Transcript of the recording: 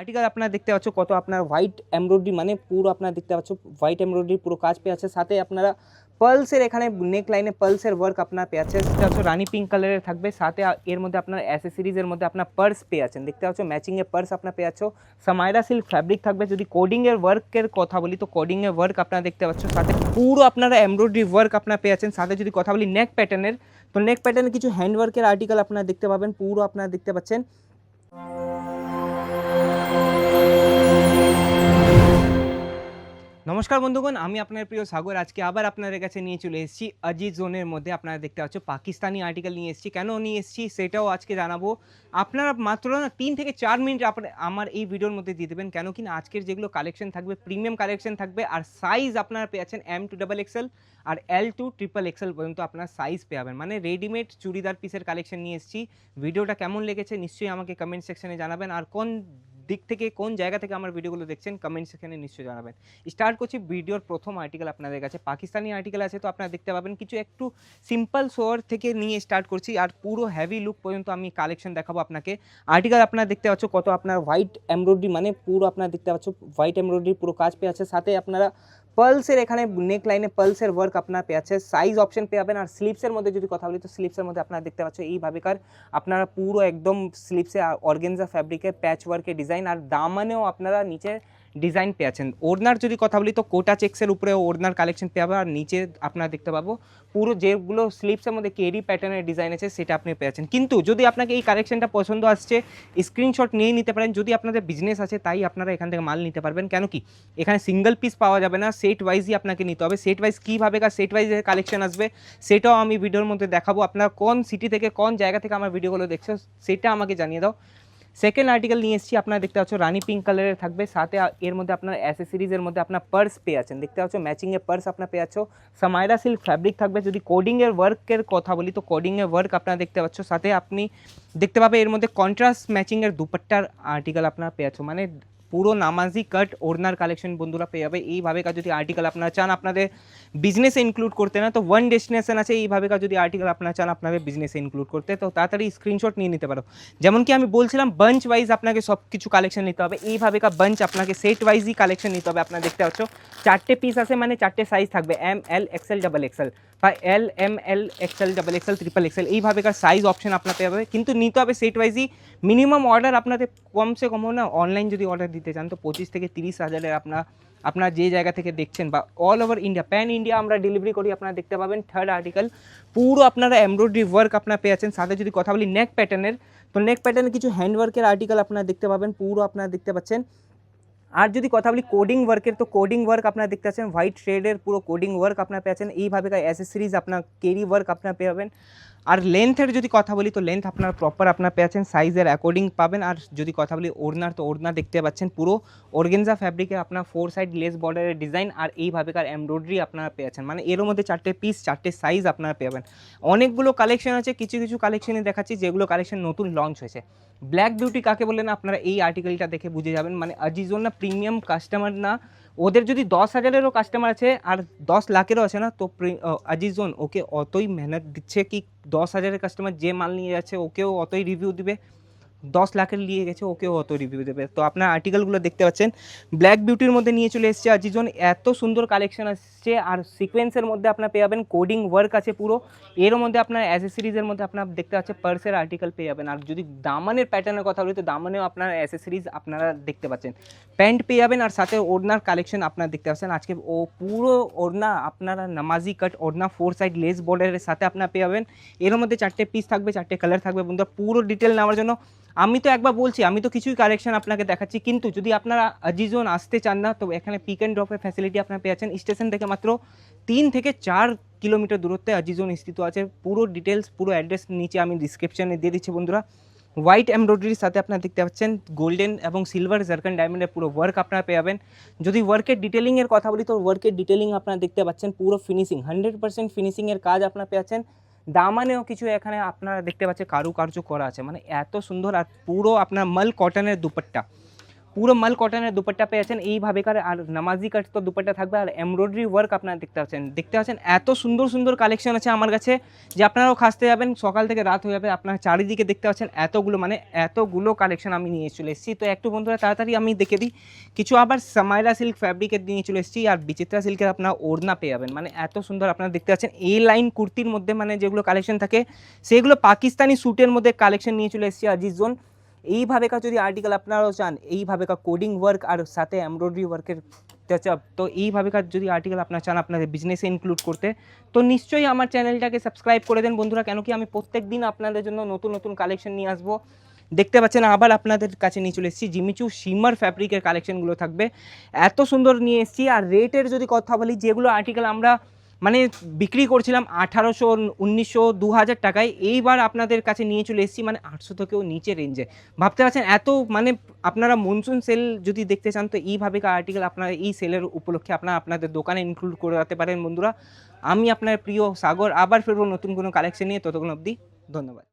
Article আপনারা দেখতে পাচ্ছ কত আপনার হোয়াইট এমব্রয়ডারি মানে পুরো আপনারা দেখতে পাচ্ছ হোয়াইট এমব্রয়ডারি পুরো কাজ পেয়ে আছে। সাথে আপনারা পার্লসের এখানে নেক লাইনে পার্লসের ওয়ার্ক আপনার পেয়ে আছে সেটা হচ্ছে রানি পিঙ্ক কালারের থাকবে। সাথে এর মধ্যে আপনার অ্যাসেসরিজের মধ্যে আপনার পার্স পেয়ে আছেন। দেখতে পাচ্ছ ম্যাচিংয়ে পার্স আপনার পেয়ে আছো। সামাইরা সিল্ক ফ্যাব্রিক থাকবে। যদি কোডিংয়ের ওয়ার্কের কথা বলি, তো কোডিংয়ের ওয়ার্ক আপনারা দেখতে পাচ্ছ। সাথে পুরো আপনারা এমব্রয়ডারি ওয়ার্ক আপনার পেয়ে আছেন। সাথে যদি কথা বলি নেক প্যাটার্নের তো নেক প্যাটার্নে কিছু হ্যান্ডওয়ার্কের আর্টিকেল আপনারা দেখতে পাবেন। পুরো আপনারা দেখতে পাচ্ছেন। নমস্কার বন্ধুগণ, আমি আপনার প্রিয় সাগর। আজকে আবার আপনাদের কাছে নিয়ে চলে এসেছি। অজিত জোনের মধ্যে আপনারা দেখতে পাচ্ছ, পাকিস্তানি আর্টিকেল নিয়ে এসেছি। কেন নিয়ে এসেছি সেটাও আজকে জানাব। আপনারা মাত্র না তিন থেকে চার মিনিট আমার এই ভিডিওর মধ্যে দিয়ে দেবেন। কেন কি না, আজকের যেগুলো কালেকশন থাকবে প্রিমিয়াম কালেকশন থাকবে, আর সাইজ আপনারা পেয়ে যাচ্ছেন এম টু ডাবল এক্সেল আর এল টু ট্রিপল এক্সেল পর্যন্ত আপনার সাইজ পেয়ে যাবেন। মানে রেডিমেড চুড়িদার পিসের কালেকশন নিয়ে এসেছি। ভিডিওটা কেমন লেগেছে, নিশ্চয়ই আমাকে কমেন্ট সেকশনে জানাবেন। আর কোন দিক থেকে কোন জায়গা থেকে আমার ভিডিওগুলো দেখছেন কমেন্ট সেকশনে নিশ্চয়ই জানাবেন। স্টার্ট করছি ভিডিওর প্রথম আর্টিকেল আপনাদের কাছে। পাকিস্তানি আর্টিকেল আছে, তো আপনারা দেখতে পাবেন কিছু একটু সিম্পল সোয়ার থেকে নিয়ে স্টার্ট করছি, আর পুরো হেভি লুক পর্যন্ত আমি কালেকশন দেখাবো আপনাকে। আর্টিকেল আপনারা দেখতে পাচ্ছ কত আপনার হোয়াইট এমব্রয়ডারি মানে পুরো আপনারা দেখতে পাচ্ছ হোয়াইট এমব্রয়ডারি পুরো কাজ পেয়ে আছে সাথে আপনারা পার্লসের এখানে নেক লাইনে পার্লসের ওয়ার্ক আপনার পেয়ে আছে সাইজ অপশন পেয়ে যাবেন, আর স্লিপসের মধ্যে যদি কথা বলি, তো স্লিপসের মধ্যে আপনারা দেখতে পাচ্ছ এইভাবেকার আপনারা পুরো একদম স্লিপসে অর্গেনজা ফ্যাব্রিকের প্যাচ ওয়ার্কের ডিজাইন আর দামানেও আপনারা নিচে ডিজাইন পেয়েছেন ওড়নার যদি কথা বলি, তো কোটা চেক্সের উপরে ওড়নার কালেকশন পেয়ে আর নিচে আপনারা দেখতে পাবো। পুরো যেগুলো স্লিপসের মধ্যে কেরি প্যাটার্নের ডিজাইন আছে, সেটা আপনি পেয়েছেন কিন্তু যদি আপনাকে এই কালেকশনটা পছন্দ আসছে স্ক্রিনশট নিয়ে নিতে পারেন। যদি আপনাদের বিজনেস আছে, তাই আপনারা এখান থেকে মাল নিতে পারবেন। কেন কি? এখানে সিঙ্গেল পিস পাওয়া যাবে না সেট ওয়াইজই আপনাকে নিতে হবে। সেট ওয়াইজ কীভাবে সেট ওয়াইজের কালেকশন আসবে, সেটাও আমি ভিডিওর মধ্যে দেখাবো। আপনারা কোন সিটি থেকে কোন জায়গা থেকে আমার ভিডিওগুলো দেখছ, সেটা আমাকে জানিয়ে দাও। সেকেন্ড আর্টিকেল নিয়ে এসেছি, আপনারা দেখতে পাচ্ছ রানি পিঙ্ক কালারের থাকবে। সাথে এর মধ্যে আপনার অ্যাসেসরিজের মধ্যে আপনার পার্স পেয়ে আছেন। দেখতে পাচ্ছ ম্যাচিংয়ে পার্স আপনার পেয়ে আছো। সামাইরা সিল্ক ফ্যাব্রিক থাকবে। যদি কোডিংয়ের ওয়ার্কের কথা বলি, তো কোডিংয়ের ওয়ার্ক আপনারা দেখতে পাচ্ছ। সাথে আপনি দেখতে পাবে, এর মধ্যে কন্ট্রাস্ট ম্যাচিংয়ের দুপাট্টার আর্টিকেল আপনারা পেয়ে আছো। মানে পুরো নামাজি কাট ওড়নার কালেকশন বন্ধুরা পেয়ে যাবে। এইভাবে কার যদি আর্টিকেল আপনারা চান, আপনাদের বিজনেসে ইনক্লুড করতে না, তো ওয়ান ডেস্টিনেশন আছে, এইভাবে কার যদি আর্টিকেল আপনারা চান, আপনাদের বিজনেসে ইনক্লুড করতে, তো তাড়াতাড়ি স্ক্রিনশট নিয়ে নিতে পারো। যেমন কি আমি বলছিলাম বাঞ্চ ওয়াইজ আপনাকে সব কিছু কালেকশন নিতে হবে। এইভাবে কা বাঞ্চ আপনাকে সেট ওয়াইজই কালেকশন নিতে হবে, আপনারা দেখতে পাচ্ছ। চারটে পিস আছে মানে চারটে সাইজ থাকবে। M L XL double XL বা L M L XL double XL triple XL এইভাবে কার সাইজ অপশন আপনার পেয়ে যাবে। কিন্তু নিতে হবে সেট ওয়াইজই মিনিমাম অর্ডার আপনাদের কমসে কম না অনলাইন যদি অর্ডার দিতে চান, তো পঁচিশ থেকে তিরিশ হাজারের আপনার আপনার যে জায়গা থেকে দেখছেন বা all over India pan India আমরা ডেলিভারি করি, আপনারা দেখতে পাবেন থার্ড আর্টিকেল পুরো আপনারা এমব্রয়ডারি ওয়ার্ক আপনারা পেয়ে আছেন সাথে যদি কথা বলি নেক প্যাটার্নের তো নেক প্যাটার্নের কিছু হ্যান্ডওয়ার্কের আর্টিকেল আপনারা দেখতে পাবেন, পুরো আপনারা দেখতে পাচ্ছেন। আর যদি কথা বলি কোডিং ওয়ার্কের তো কোডিং ওয়ার্ক আপনারা দেখতে পাচ্ছেন হোয়াইট শেডের পুরো কোডিং ওয়ার্ক আপনারা পেয়েছেন এইভাবে অ্যাসেসরিজ আপনার কেরি ওয়ার্ক আপনারা পেয়ে যাবেন। আর লেন্থের যদি কথা বলি, তো লেন্থ আপনার প্রপার আপনার পেয়েছেন সাইজের অ্যাকর্ডিং পাবেন। আর যদি কথা বলি ওড়নার তো ওড়না দেখতে পাচ্ছেন, পুরো অর্গেনজা ফ্যাব্রিকে আপনার ফোর সাইড লেস বর্ডারের ডিজাইন আর এইভাবেকার এমব্রয়ডারি আপনারা পেয়েছেন মানে এর মধ্যে চারটে পিস চারটে সাইজ আপনারা পেয়ে অনেকগুলো কালেকশন আছে, কিছু কিছু কালেকশনে দেখাচ্ছি, যেগুলো কালেকশন নতুন লঞ্চ হয়েছে। ব্ল্যাক বিউটি কাকে বলেন আপনারা এই আর্টিকেলটা দেখে বুঝে যাবেন। মানে আজিজোন না প্রিমিয়াম কাস্টমার না। ওদের যদি দশ হাজারেরও কাস্টমার আছে আর দশ লাখেরও আছে না, তো আজিজোন ওকে অতই মেহনত দিচ্ছে কি দশ হাজারের কাস্টমার যে মাল নিয়ে যাচ্ছে, ওকেও অতই রিভিউ দিবে। দশ লাখের নিয়ে গেছে, ওকেও অত রিভিউ দেবে তো আপনার আর্টিকেলগুলো দেখতে পাচ্ছেন। ব্ল্যাক বিউটির মধ্যে নিয়ে চলে এসেছে আজিজন। এত সুন্দর কালেকশন আসছে আর সিকোয়েন্সের মধ্যে আপনার পেয়ে যাবেন। কোডিং ওয়ার্ক আছে পুরো। এর মধ্যে আপনার অ্যাসেসরিজের মধ্যে আপনার দেখতে পাচ্ছেন পার্সের আর্টিকেল পেয়ে যাবেন। আর যদি দামানের প্যাটার্নের কথা বলি, তো দামানেও আপনার অ্যাসেসরিজ আপনারা দেখতে পাচ্ছেন। প্যান্ট পেয়ে যাবেন আর সাথে ওড়নার কালেকশন আপনারা দেখতে পাচ্ছেন। আজকে ও পুরো ওড়না আপনারা নামাজি কাট ওড়না ফোর সাইড লেস বর্ডারের সাথে আপনারা পেয়ে যাবেন। এর মধ্যে চারটে পিস থাকবে, চারটে কালার থাকবে। বন্ধুরা, পুরো ডিটেল নেওয়ার জন্য আমি তো একবার বলছি, আমি তো কিছুই কালেকশন আপনাকে দেখাচ্ছি, কিন্তু যদি আপনারা আজিজোন আসতে চান না, তো এখানে পিক অ্যান্ড ড্রপের ফ্যাসিলিটি আপনারা পেয়েছেন স্টেশন থেকে মাত্র তিন থেকে চার কিলোমিটার দূরত্বে আজিজোন স্থিত আছে। পুরো ডিটেলস পুরো অ্যাড্রেস নিচে আমি ডিসক্রিপশনে দিয়ে দিচ্ছি বন্ধুরা। হোয়াইট এমব্রয়ডারির সাথে আপনারা দেখতে পাচ্ছেন গোল্ডেন এবং সিলভার জার্কান ডায়মন্ডের পুরো ওয়ার্ক আপনারা পেয়ে যাবেন। যদি ওয়ার্কের ডিটেলিংয়ের কথা বলি, তো ওয়ার্কের ডিটেলিং আপনারা দেখতে পাচ্ছেন, পুরো ফিনিশিং হান্ড্রেড পার্সেন্ট ফিনিশিংয়ের কাজ আপনারা পেয়েছেন দামানেও কিছু এখানে আপনারা দেখতে পাচ্ছেন কারুকার্য করা আছে। মানে এত সুন্দর আর পুরো আপনার মাল কটনের দুপাট্টা। পুরো মাল কটনের দুপাট্টা পেয়েছেন এইভাবে কার আর নামাজি কাট তো দুপাট্টা থাকবে আর এমব্রয়ডারি ওয়ার্ক আপনারা দেখতে পাচ্ছেন। দেখতে পাচ্ছেন এত সুন্দর সুন্দর কালেকশন আছে আমার কাছে যে আপনারাও খাসতে যাবেন, সকাল থেকে রাত হয়ে যাবে, আপনারা চারিদিকে দেখতে পাচ্ছেন এতগুলো মানে এতগুলো কালেকশন আমি নিয়ে চলে এসেছি। তো একটু বন্ধুরা তাড়াতাড়ি আমি দেখে দিই, কিছু আবার সামাইরা সিল্ক ফ্যাব্রিকের নিয়ে চলে এসেছি আর বিচিত্রা সিল্কের আপনার ওড়না পেয়ে যাবেন। মানে এত সুন্দর আপনারা দেখতে পাচ্ছেন, এই লাইন কুর্তির মধ্যে মানে যেগুলো কালেকশন থাকে, সেগুলো পাকিস্তানি স্যুটের মধ্যে কালেকশন নিয়ে চলে এসেছি, আজিজ জোন। এইভাবে কা যদি আর্টিকেল আপনারাও চান, এইভাবে কা কোডিং ওয়ার্ক আর সাথে এমব্রয়ডারি ওয়ার্কের টাচআপ তো এইভাবে যদি আর্টিকেল আপনারা চান আপনাদের বিজনেসে ইনক্লুড করতে, তো নিশ্চয়ই আমার চ্যানেলটাকে সাবস্ক্রাইব করে দেন বন্ধুরা কেন কি আমি প্রত্যেক দিন আপনাদের জন্য নতুন নতুন কালেকশন নিয়ে আসব। দেখতে পাচ্ছেন আবার আপনাদের কাছে নিয়ে চলে এসেছি, জিমিচু শিমার ফ্যাব্রিকের কালেকশনগুলো থাকবে। এত সুন্দর নিয়ে এসেছি, আর রেটের যদি কথা বলি, যেগুলো আর্টিকেল আমরা মানে বিক্রি করছিলাম আঠারোশো উনিশশো দু হাজার টাকায়। এইবার আপনাদের কাছে নিয়ে চলে এসেছি মানে আটশো থেকেও নিচে রেঞ্জে ভাবতে পারছেন, এত মানে আপনারা মনসুন সেল যদি দেখতে চান, তো এইভাবে আর্টিকেল আপনারা এই সেলের উপলক্ষে আপনারা আপনাদের দোকানে ইনক্লুড করাতে পারেন বন্ধুরা। আমি আপনার প্রিয় সাগর, আবার ফেরবো নতুন কোনো কালেকশন নিয়ে। ততক্ষণ অবধি ধন্যবাদ।